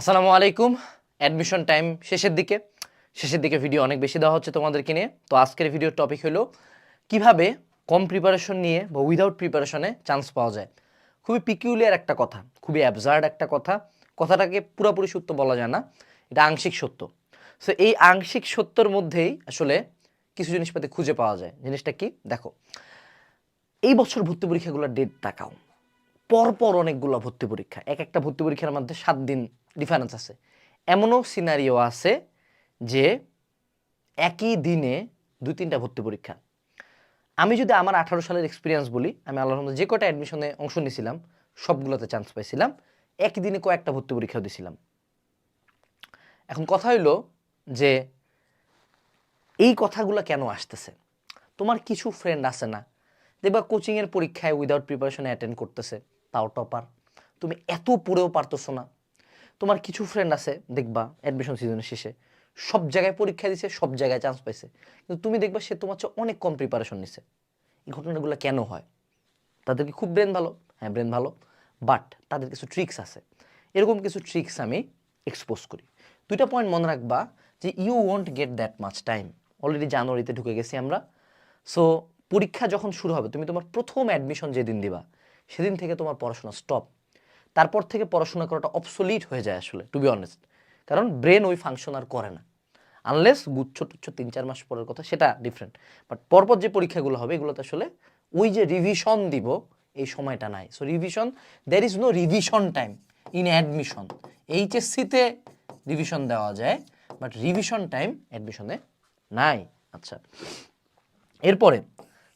আসসালামু আলাইকুম। Admission time শেষের দিকে। শেষের দিকে ভিডিও অনেক বেশি দেওয়া হচ্ছে তোমাদেরকে নিয়ে। তো আজকের ভিডিওর টপিক হলো, কীভাবে কম প্রিপারেশন নিয়ে বা উইদাউট প্রিপারেশনে চান্স পাওয়া যায়? খুবই পিকিউলিয়ার একটা কথা, খুবই অ্যাবজার্ড একটা কথা। কথাটাকে পুরোপুরি সত্য বলা যায় না। এটা আংশিক সত্য। সো এই আংশিক সত্যর মধ্যেই আসলে কিছু জিনিসপাতি খুঁজে পাওয়া যায়। জিনিসটা কি? দেখো, এই বছর ভর্তি পরীক্ষাগুলোর ডেট তাকাও পরপর অনেকগুলো ভর্তি পরীক্ষা। এক একটা ভর্তি পরীক্ষার মধ্যে সাত দিন ডিফারেন্স আছে। এমনও সিনারিও আছে যে একই দিনে দুই তিনটা ভর্তি পরীক্ষা। আমি যদি আমার আঠারো সালের এক্সপিরিয়েন্স বলি, আমি আল্লাহর যে কটা অ্যাডমিশনে অংশ নিয়েছিলাম, সবগুলোতে চান্স পাইছিলাম। একই দিনে কয়েকটা ভর্তি পরীক্ষাও দিয়েছিলাম এখন কথা হইল যে এই কথাগুলো কেন আসতেছে? তোমার কিছু ফ্রেন্ড আছে না? দেখবা কোচিংয়ের পরীক্ষায় উইদাউট প্রিপারেশনে অ্যাটেন্ড করতেছে। তাও টপার। তুমি এত পড়েও পারতেছো না। তোমার কিছু ফ্রেন্ড আছে, দেখবা অ্যাডমিশন সিজনের শেষে। সব জায়গায় পরীক্ষা দিছে, সব জায়গায় চান্স পাইছে। কিন্তু তুমি দেখবা সে তোমার চেয়ে অনেক কম প্রিপারেশন নিছে। এই ঘটনাগুলো কেন হয়? তাদের কি খুব ব্রেন ভালো। হ্যাঁ ব্রেন ভালো। বাট তাদের কিছু ট্রিক্স আছে। এরকম কিছু ট্রিক্স আমি এক্সপোজ করি। দুইটা পয়েন্ট মনে রাখবা যে you won't get that much time already জানুয়ারিতে ঢুকে গেছি আমরা। সো পরীক্ষা যখন শুরু হবে, তুমি তোমার প্রথম অ্যাডমিশন যেদিন দিবা সেদিন থেকে তোমার পড়াশোনা স্টপ তারপর থেকে পড়াশোনা করাটা অবসোলিট হয়ে যায় আসলে টু বি অনেস্ট কারণ ব্রেন ওই ফাংশন আর করে না। আনলেস গুচ্ছ টুচ্ছ তিন চার মাস পরের কথা, সেটা ডিফারেন্ট বাট পরপর যে পরীক্ষাগুলো হবে, এগুলোতে আসলে ওই যে রিভিশন দিব, এই সময়টা নাই। So revision there is no revision time in admission এইচএসসিতে revision দেওয়া যায় বাট রিভিশন টাইম অ্যাডমিশনে নাই। আচ্ছা। এরপরে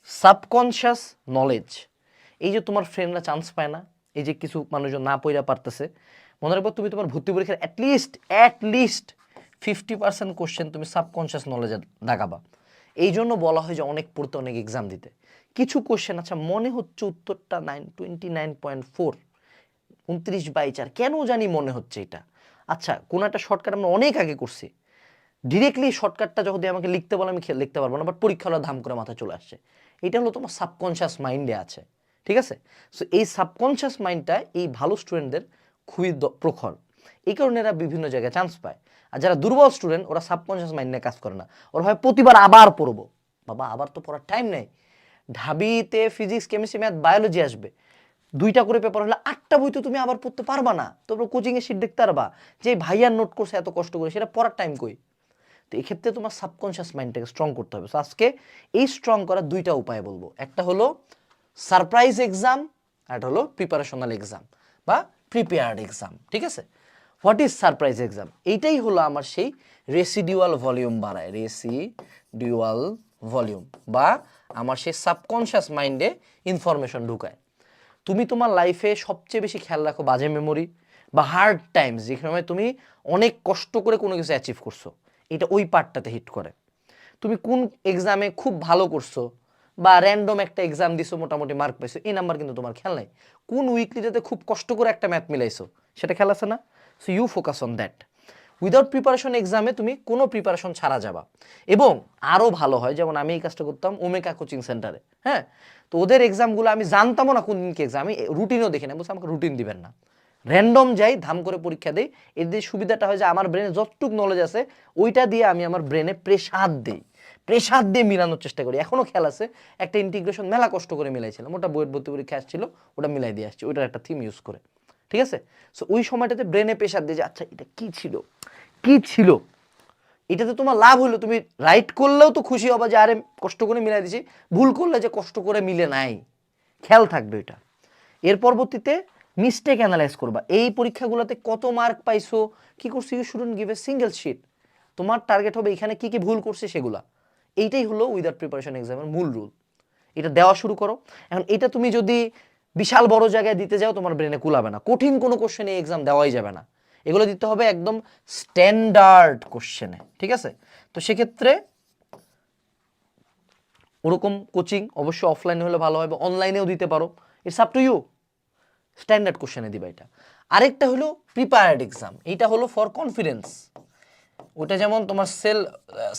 সাবকনশিয়াস নলেজ এই যে তোমার ফ্রেন্ডরা চান্স পায় না, এই যে কিছু মানুষজন না পইরা পারতেছে, মনে রাখব তুমি তোমার ভর্তি পরীক্ষার at least at least fifty percent question তুমি সাবকনশিয়াস নলেজে দাগাবা। এই জন্য বলা হয় যে অনেক পড়তে অনেক এক্সাম দিতে। কিছু কোশ্চেন আচ্ছা মনে হচ্ছে উত্তরটা nine twenty nine point four উনত্রিশ বাই চার, কেন জানি মনে হচ্ছে এটা? আচ্ছা কোনো একটা শর্টকাট আমরা অনেক আগে করছি। ডিরেক্টলি শর্টকাটটা যখন আমাকে লিখতে বলে, আমি লিখতে পারব না বাট পরীক্ষা হলো ধাম করে মাথায় চলে আসছে। এটা হলো তোমার সাবকনশিয়াস মাইন্ডে আছে। ঠিক আছে? সো এই সাবকনশিয়াস মাইন্ডটা এই ভালো স্টুডেন্টদের খুবই প্রখর। এই কারণে এরা বিভিন্ন জায়গায় চান্স পায়। আর যারা দুর্বল স্টুডেন্ট ওরা সাবকনশিয়াস মাইন্ড নিয়ে কাজ করে না। ওরা ভাবে প্রতিবার আবার পড়ব। বাবা, আবার তো পড়ার টাইম নেই। ঢাবিতে ফিজিক্স কেমিস্ট্রি ম্যাথ বায়োলজি আসবে। দুইটা করে পেপার হলে আটটা বই তো তুমি আবার পড়তে পারবা না। তোমরা কোচিংয়ে সিট দেখতে পারবা যে ভাইয়ার নোট করছে এত কষ্ট করে, সেটা পড়ার টাইম কই? তো এক্ষেত্রে তোমার সাবকনশিয়াস মাইন্ডটাকে স্ট্রং করতে হবে। আজকে এই স্ট্রং করার দুইটা উপায় বলব। একটা হলো সারপ্রাইজ এক্সাম একটা হলো প্রিপারেশনাল এক্সাম বা প্রিপেয়ার্ড এক্সাম, ঠিক আছে? What is surprise exam? এইটাই হলো আমার সেই রেসিডিউয়াল ভলিউম বাড়ায় রেসিডিউয়াল ভলিউম বা আমার সেই সাবকনশিয়াস মাইন্ডে ইনফরমেশন ঢুকায়। তুমি তোমার লাইফে সবচেয়ে বেশি খেয়াল রাখো বাজে মেমোরি বা হার্ড টাইমস যেখানে তুমি অনেক কষ্ট করে কোনো কিছু অ্যাচিভ করছ। এটা ওই পার্টটাতে হিট করে। তুমি কোন এক্সামে খুব ভালো করছ বা র্যান্ডম একটা এক্সাম দিছো, মোটামুটি মার্ক পাইছো, এই নাম্বার কিন্তু তোমার খেয়াল নাই। কোন উইকলিটাতে খুব কষ্ট করে একটা ম্যাথ মিলাইছো, সেটা খেয়াল আছে না? So you focus on that without preparation এক্সামে তুমি কোনো প্রিপারেশন ছাড়া যাবা। এবং আরও ভালো হয়, যেমন আমি এই কাজটা করতাম ওমেকা কোচিং সেন্টারে হ্যাঁ? তো ওদের এক্সামগুলো আমি জানতামও না কোন দিনকে এক্সাম আমি রুটিনও দেখি না বলছে আমাকে রুটিন দিবেন না। র্যান্ডম যাই, ধাম করে পরীক্ষা দিয়ে সুবিধাটা হয় যে আমার ব্রেনে যতটুক নলেজ আছে, ওইটা দিয়ে আমি আমার ব্রেনে প্রেসার দিই। প্রেসার দিয়ে মিলানোর চেষ্টা করি। এখনও খেয়াল আছে, একটা ইন্টিগ্রেশন মেলা কষ্ট করে মিলাইছিলাম। ওটা বইয়ের ভর্তি পরীক্ষা আসছিল, ওটা মিলাই দিয়ে আসছি, ওইটার একটা থিম ইউজ করে। ঠিক আছে? সো ওই সময়টাতে ব্রেনে প্রেসার দিয়ে যে আচ্ছা এটা কি ছিল? কি ছিল? এটাতে তোমার লাভ হলো তুমি রাইট করলেও তো খুশি হবা যে, আরে, কষ্ট করে মিলাই দিছি। ভুল করলে যে, কষ্ট করে মিলে নাই। খেয়াল থাকবে এটা। এর পরবর্তীতে মিস্টেক অ্যানালাইজ করবা। এই পরীক্ষাগুলোতে কত মার্ক পাইছো? কি করছ? You shouldn't give a single sheet তোমার টার্গেট হবে এখানে কি কি ভুল করছে সেগুলা। এইটাই হলো উইদাউট প্রিপারেশন এক্সামের মূল রুল এটা দেওয়া শুরু করো। এখন এটা তুমি যদি বিশাল বড় জায়গায় দিতে যাও, তোমার ব্রেনে কুলাবে না। কঠিন কোনো কোশ্চেনে এক্সাম দেওয়াই যাবে না। এগুলো দিতে হবে একদম স্ট্যান্ডার্ড কোশ্চেনে ঠিক আছে? তো সেক্ষেত্রে ওরকম কোচিং অবশ্যই অফলাইনে হলে ভালো হবে অনলাইনেও দিতে পারো। It's up to you standard কোশ্চেনে দিবা এটা। আরেকটা হলো প্রিপায়ার্ড এক্সাম এইটা হলো ফর কনফিডেন্স ওটা যেমন তোমার সেল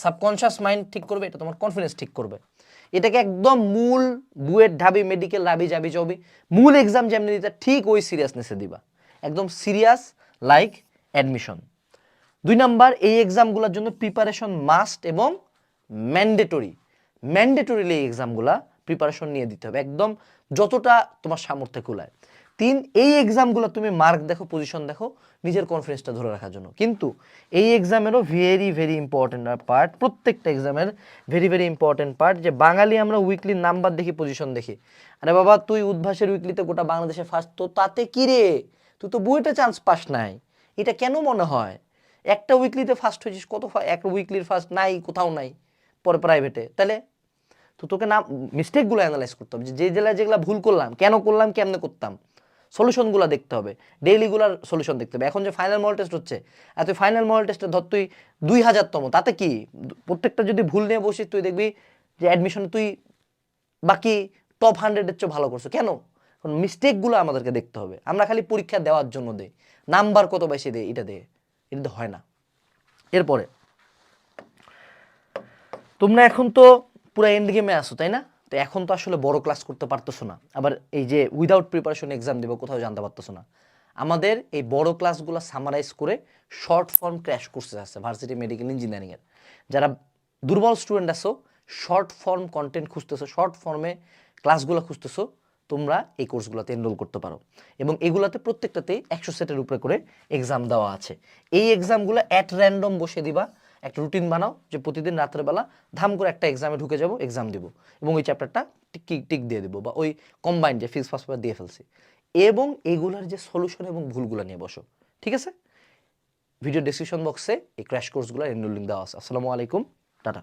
সাবকনশিয়াস মাইন্ড ঠিক করবে, এটা তোমার কনফিডেন্স ঠিক করবে। এটাকে একদম মূল বুয়েট ঢাবি মেডিকেল রাবি যাবি চবি, মূল এক্সাম যেমনি দিতে, ঠিক ওই সিরিয়াসনেসে দিবা। একদম সিরিয়াস লাইক অ্যাডমিশন দুই নাম্বার, এই এক্সামগুলোর জন্য প্রিপারেশন মাস্ট এবং ম্যান্ডেটরি ম্যান্ডেটরিলি এই এক্সামগুলা প্রিপারেশন নিয়ে দিতে হবে। একদম যতটা তোমার সামর্থ্যে কুলায়। তিন, এই এক্সামগুলো তুমি মার্ক দেখো পজিশন দেখো নিজের কনফিডেন্সটা ধরে রাখার জন্য। কিন্তু এই এক্সামেরও ভেরি ভেরি ইম্পর্টেন্ট পার্ট প্রত্যেকটা এক্সামের ভেরি ভেরি ইম্পর্টেন্ট পার্ট যে বাঙালি আমরা উইকলি নাম্বার দেখি পজিশন দেখি। আরে বাবা, তুই উদ্ভাসের উইকলিতে গোটা বাংলাদেশে ফার্স্ট তো তাতে কি রে? তুই তো বুয়েটে চান্স পাস নাই। এটা কেন মনে হয়? একটা উইকলিতে ফার্স্ট হয়েছিস, কত একটা উইকলির ফার্স্ট নাই, কোথাও নাই, পরে প্রাইভেটে তাহলে তো তোকে না মিস্টেকগুলো অ্যানালাইজ করতে হবে যে জেলায় যেগুলো ভুল করলাম, কেন করলাম, কেমনে করতাম? সলিউশনগুলো দেখতে হবে। ডেইলিগুলার সলিউশন দেখতে হবে। এখন যে ফাইনাল মডেল টেস্ট হচ্ছে আর তুই ফাইনাল মডেল টেস্টে ধর তুই দুই হাজারতম, তাতে কি? প্রত্যেকটা যদি ভুল নিয়ে বসিস, তুই দেখবি যে অ্যাডমিশন তুই বাকি টপ হান্ড্রেডের চেয়ে ভালো করছ। কেন? কারণ মিস্টেকগুলো আমাদেরকে দেখতে হবে। আমরা খালি পরীক্ষা দেওয়ার জন্য দেই। নাম্বার কত বেশি দেয়, এটা দিয়ে। এটা হয় না। এরপরে, তোমরা এখন তো পুরো এন্ড গেমে আসো তাই না? তো এখন তো আসলে বড় ক্লাস করতে পারতেছো না। আবার এই যে উইদাউট প্রিপারেশন এক্সাম দেবো কোথাও জানতে পারতেছো না। আমাদের এই বড় ক্লাসগুলো সামারাইজ করে শর্ট ফর্ম ক্র্যাশ কোর্সে আছে ভার্সিটি মেডিকেল ইঞ্জিনিয়ারিংয়ের যারা দুর্বল স্টুডেন্ট আছো শর্ট ফর্ম কন্টেন্ট খুঁজতেছো শর্ট ফর্মে ক্লাসগুলো খুঁজতেছো, তোমরা এই কোর্সগুলোতে এনরোল করতে পারো। এবং এগুলোতে প্রত্যেকটাতেই একশো সেটের উপরে করে এক্সাম দেওয়া আছে। এই এক্সামগুলো অ্যাট র্যান্ডম বসে দিবা একটা রুটিন বানাও যে প্রতিদিন রাত্রেবেলা বেলা ধাম করে একটা এক্সামে ঢুকে যাব এক্সাম দিব। এবং ওই চ্যাপ্টারটা টিক টিক দিয়ে দেবো বা ওই কম্বাইন যে ফিক্স ফার্স্ট দিয়ে ফেলছি। এবং এগুলার যে সলিউশন এবং ভুলগুলো নিয়ে বসো, ঠিক আছে? ভিডিও ডিসক্রিপশন বক্সে এই ক্র্যাশ কোর্সগুলোর এনরোল দেওয়া আছে। আসসালামু আলাইকুম, টাটা।